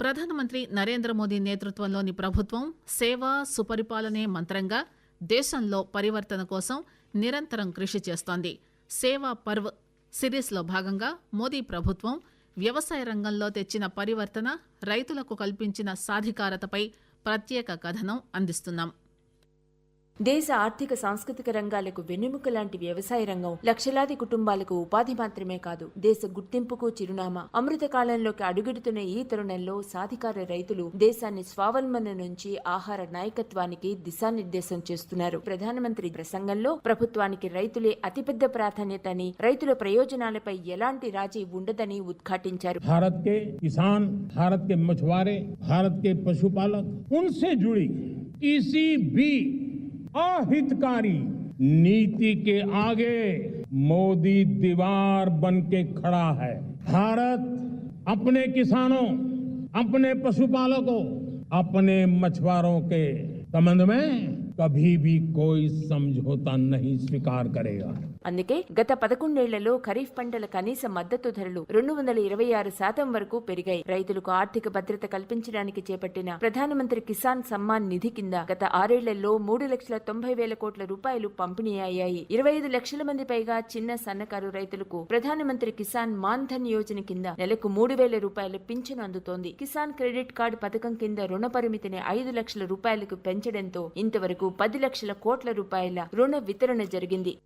ప్రధానమంత్రి నరేంద్ర మోదీ నేతృత్వంలోని ప్రభుత్వం సేవ సుపరిపాలనే మంత్రంగా దేశంలో పరివర్తన కోసం నిరంతరం కృషి చేస్తోంది. సేవా పర్వ్ సిరీస్లో భాగంగా మోదీ ప్రభుత్వం వ్యవసాయ రంగంలో తెచ్చిన పరివర్తన రైతులకు కల్పించిన సాధికారతపై ప్రత్యేక కథనం అందిస్తున్నాం. దేశ ఆర్థిక సాంస్కృతిక రంగాలకు వెన్నెముక లాంటి వ్యవసాయ రంగం లక్షలాది కుటుంబాలకు ఉపాధి మాత్రమే కాదు దేశ గుర్తింపుకు చిరునామా అమృత కాలంలోకి అడుగెడుతున్న ఈ తరుణంలో సాధికార రైతులు దేశాన్ని స్వావలంబన నుంచి ఆహార నాయకత్వానికి దిశానిర్దేశం చేస్తున్నారు ప్రధానమంత్రి ప్రసంగంలో ప్రభుత్వానికి రైతులే అతిపెద్ద ప్రాధాన్యత అని రైతుల ప్రయోజనాలపై ఎలాంటి రాజీ ఉండదని ఉద్ఘాటించారు भारत के किसान भारत के मछुआरे भारत के पशुपालक उनसे जुड़ी किसी भी अहितकारी। नीति के आगे मोदी दीवार बन के खड़ा है। भारत अपने किसानों, अपने पशुपालकों, अपने मछुआरों के संबंध में అందుకే గత పదకొండేళ్ళలో ఖరీఫ్ పంటల కనీస మద్దతు ధరలు రెండు వందల ఇరవై ఆరు శాతం వరకు పెరిగాయి. రైతులకు ఆర్థిక భద్రత కల్పించడానికి చేపట్టిన ప్రధానమంత్రి కిసాన్ సమ్మాన్ నిధి కింద గత ఆరేళ్ళలో మూడు లక్షల తొంభై వేల కోట్ల రూపాయలు పంపిణీ అయ్యాయి. ఇరవై ఐదు లక్షల మంది పైగా చిన్న సన్నకారు రైతులకు ప్రధానమంత్రి కిసాన్ మాన్ధన్ యోజన కింద నెలకు మూడు వేల రూపాయల పింఛను అందుతోంది. కిసాన్ క్రెడిట్ కార్డు పథకం కింద రుణ పరిమితిని ఐదు లక్షల రూపాయలకు పెంచడంతో ఇంతవరకు పది లక్షల కోట్ల రూపాయల రుణ వితరణ జరిగింది.